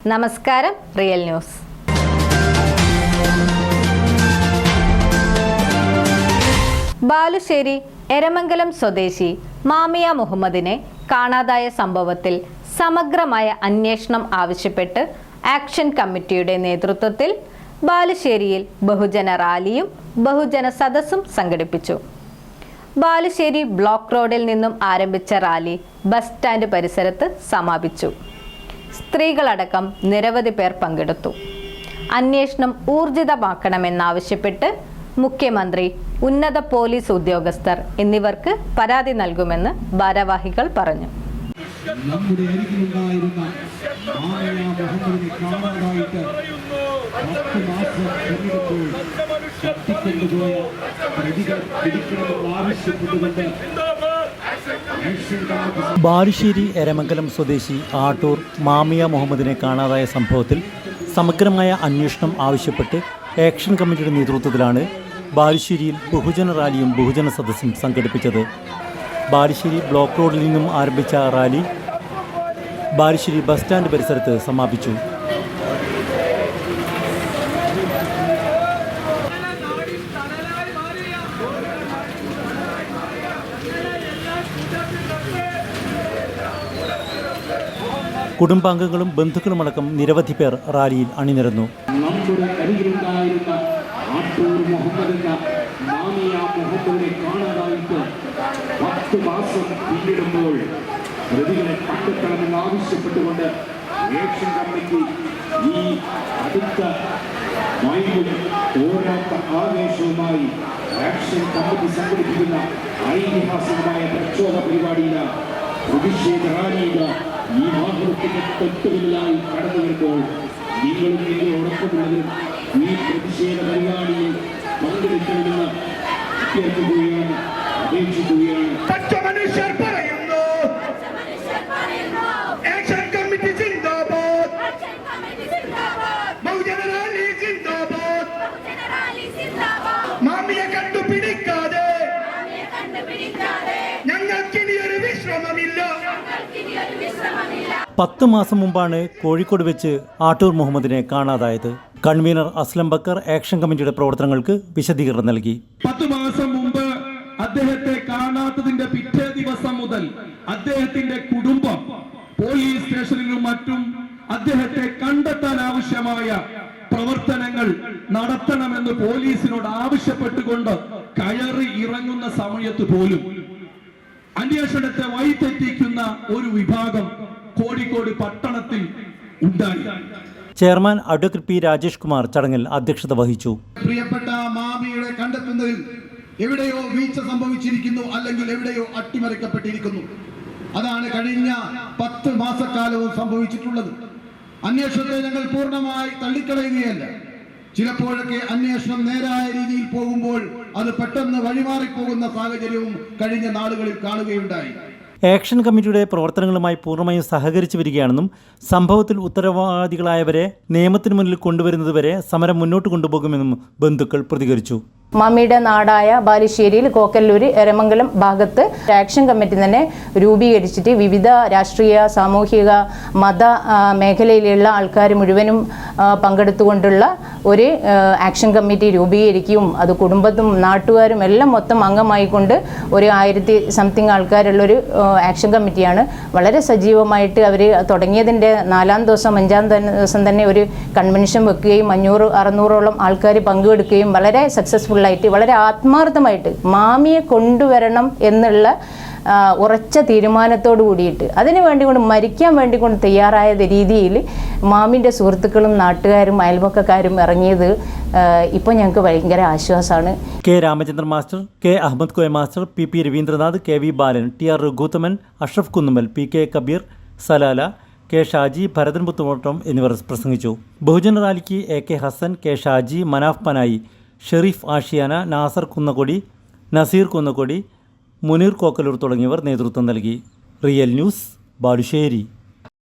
നമസ്കാരം real news. Balussery Eramangalam സ്വദേശി മാമിയ മുഹമ്മദിനെ കാണാതായ സംഭവത്തിൽ സമഗ്രമായ അന്വേഷണം ആവശ്യപ്പെട്ട് ആക്ഷൻ കമ്മിറ്റിയുടെ നേതൃത്വത്തിൽ ബാലുശ്ശേരിയിൽ ബഹുജന റാലിയും ബഹുജന സദസ്സും സംഘടിപ്പിച്ചു. ബാലുശ്ശേരി ബ്ലോക്ക് റോഡിൽ നിന്നും ആരംഭിച്ച റാലി ബസ് സ്റ്റാൻഡ് പരിസരത്ത് സമാപിച്ചു. സ്ത്രീകളടക്കം നിരവധി പേർ പങ്കെടുത്തു. അന്വേഷണം ഊർജിതമാക്കണമെന്നാവശ്യപ്പെട്ട് മുഖ്യമന്ത്രി ഉന്നത പോലീസ് ഉദ്യോഗസ്ഥർ എന്നിവർക്ക് പരാതി നൽകുമെന്ന് ഭാരവാഹികൾ പറഞ്ഞു. നമ്മുടെ പ്രതികൾ പിടിക്കണമെന്ന് ആവശ്യപ്പെട്ടുകൊണ്ട് ബാലുശ്ശേരി എരമംഗലം സ്വദേശി ആട്ടൂർ മാമിയ മുഹമ്മദിനെ കാണാതായ സംഭവത്തിൽ സമഗ്രമായ അന്വേഷണം ആവശ്യപ്പെട്ട് ആക്ഷൻ കമ്മിറ്റിയുടെ നേതൃത്വത്തിലാണ് ബാലുശ്ശേരിയിൽ ബഹുജന റാലിയും ബഹുജന സദസ്സും സംഘടിപ്പിച്ചത്. ബാലുശ്ശേരി ബ്ലോക്ക് റോഡിൽ നിന്നും ആരംഭിച്ച റാലി ബാലുശ്ശേരി ബസ് സ്റ്റാൻഡ് പരിസരത്ത് സമാപിച്ചു. കുടുംബാംഗങ്ങളും ബന്ധുക്കളുമടക്കം നിരവധി പേർ റാലിയിൽ അണിനിരന്നു. ആവശ്യപ്പെട്ടുകൊണ്ട് കമ്മിറ്റി ഈ ആക്ഷൻ കമ്മിറ്റി ഐതിഹാസികമായ പ്രക്ഷോഭ പരിപാടിയിലാണ് പ്രതിഷേധ റാലിയില ഈ വാഹനത്തിന്റെ തൊട്ടുപിന്നിലായി കടന്നു വരുമ്പോൾ നിങ്ങളും നിങ്ങളോടൊപ്പമുള്ളവരും ഈ പ്രതിഷേധ പരിപാടിയിൽ പങ്കെടുക്കണമെന്ന് അഭ്യർത്ഥിക്കുകയാണ് പത്ത് മാസം മുമ്പാണ് കോഴിക്കോട് വെച്ച് ആട്ടൂർ മുഹമ്മദിനെ കാണാതായത്. കൺവീനർ അസ്ലം ബക്കർ ആക്ഷൻ കമ്മിറ്റിയുടെ പ്രവർത്തനങ്ങൾക്ക് വിശദീകരണം നൽകി. പത്ത് മാസം മുമ്പ് അദ്ദേഹത്തെ കാണാത്തതിന്റെ പിറ്റേ ദിവസം മുതൽ അദ്ദേഹത്തിന്റെ കുടുംബം പോലീസ് സ്റ്റേഷനിലും മറ്റും അദ്ദേഹത്തെ കണ്ടെത്താൻ ആവശ്യമായ പ്രവർത്തനങ്ങൾ നടത്തണമെന്ന് പോലീസിനോട് ആവശ്യപ്പെട്ടുകൊണ്ട് കയറി ഇറങ്ങുന്ന സമയത്ത് പോലും അന്വേഷണത്തെ വഴിതെറ്റിക്കുന്ന ഒരു വിഭാഗം കോഴിക്കോട് പട്ടണത്തിൽ ഉണ്ടായി. Chairman advocate P Rajesh Kumar ചടങ്ങിൽ അധ്യക്ഷത വഹിച്ചു. പ്രിയപ്പെട്ട മാമിയുടെ കണ്ടെത്തുന്നതിൽ എവിടെയോ വീഴ്ച സംഭവിച്ചിരിക്കുന്നു അല്ലെങ്കിൽ എവിടെയോ അട്ടിമറിക്കപ്പെട്ടിരിക്കുന്നു. അതാണ് കഴിഞ്ഞ പത്ത് മാസക്കാലവും സംഭവിച്ചിട്ടുള്ളത്. അന്വേഷണത്തെ ഞങ്ങൾ പൂർണമായി തള്ളിക്കളയുകയല്ല. ചിലപ്പോഴൊക്കെ അന്വേഷണം നേരായ രീതിയിൽ പോകുമ്പോൾ അത് പെട്ടെന്ന് വഴിമാറിപ്പോകുന്ന സാഹചര്യവും കഴിഞ്ഞ നാളുകളിൽ കാണുകയുണ്ടായി. ആക്ഷൻ കമ്മിറ്റിയുടെ പ്രവർത്തനങ്ങളുമായി പൂർണമായും സഹകരിച്ചു വരികയാണെന്നും സംഭവത്തിൽ ഉത്തരവാദികളായവരെ നിയമത്തിന് മുന്നിൽ കൊണ്ടുവരുന്നതുവരെ സമരം മുന്നോട്ട് കൊണ്ടുപോകുമെന്നും ബന്ധുക്കൾ പ്രതികരിച്ചു മമ്മിയുടെ നാടായ ബാലുശ്ശേരിയിൽ കോക്കല്ലൂർ എരമംഗലം ഭാഗത്ത് ആക്ഷൻ കമ്മിറ്റി തന്നെ രൂപീകരിച്ചിട്ട് വിവിധ രാഷ്ട്രീയ സാമൂഹിക മത മേഖലയിലുള്ള ആൾക്കാർ മുഴുവനും പങ്കെടുത്തുകൊണ്ടുള്ള ഒരു ആക്ഷൻ കമ്മിറ്റി രൂപീകരിക്കും. അത് കുടുംബത്തും നാട്ടുകാരും എല്ലാം മൊത്തം അംഗമായിക്കൊണ്ട് ഒരു ആയിരത്തി സംതിങ് ആൾക്കാരുള്ളൊരു ആക്ഷൻ കമ്മിറ്റിയാണ്. വളരെ സജീവമായിട്ട് അവർ തുടങ്ങിയതിന്റെ നാലാം ദിവസം അഞ്ചാം ദിവസം തന്നെ ഒരു കൺവെൻഷൻ വെക്കുകയും അഞ്ഞൂറ് അറുന്നൂറോളം ആൾക്കാർ പങ്കെടുക്കുകയും വളരെ സക്സസ്ഫുള്ളായിട്ട് വളരെ ആത്മാർത്ഥമായിട്ട് മാമിയെ കൊണ്ടുവരണം എന്നുള്ള ഉറച്ച തീരുമാനത്തോട് കൂടിയിട്ട് അതിനു വേണ്ടി കൊണ്ട് മരിക്കാൻ വേണ്ടി കൊണ്ട് തയ്യാറായ രീതിയിൽ മാമിന്റെ സുഹൃത്തുക്കളും നാട്ടുകാരും അയൽപക്കക്കാരും ഇറങ്ങിയത് ഇപ്പോൾ ഞങ്ങൾക്ക് ഭയങ്കര ആശ്വാസമാണ്. K Ramachandran master K Ahammed Koya master P P Raveendranath K V Balan T R Raghuthaman Ashraf Kunnumal P K Kabeer Salala K Shaji Bharathan Puthumottam എന്നിവർ പ്രസംഗിച്ചു. ബഹുജന റാലിക്ക് A K Hassan K Shaji Manaf Panayi Shereef Ashiyana Nasar Kunnakkodi Naseer Kunnakkodi Muneer Kokkallur തുടങ്ങിയവർ നേതൃത്വം നൽകി. Real news Balussery.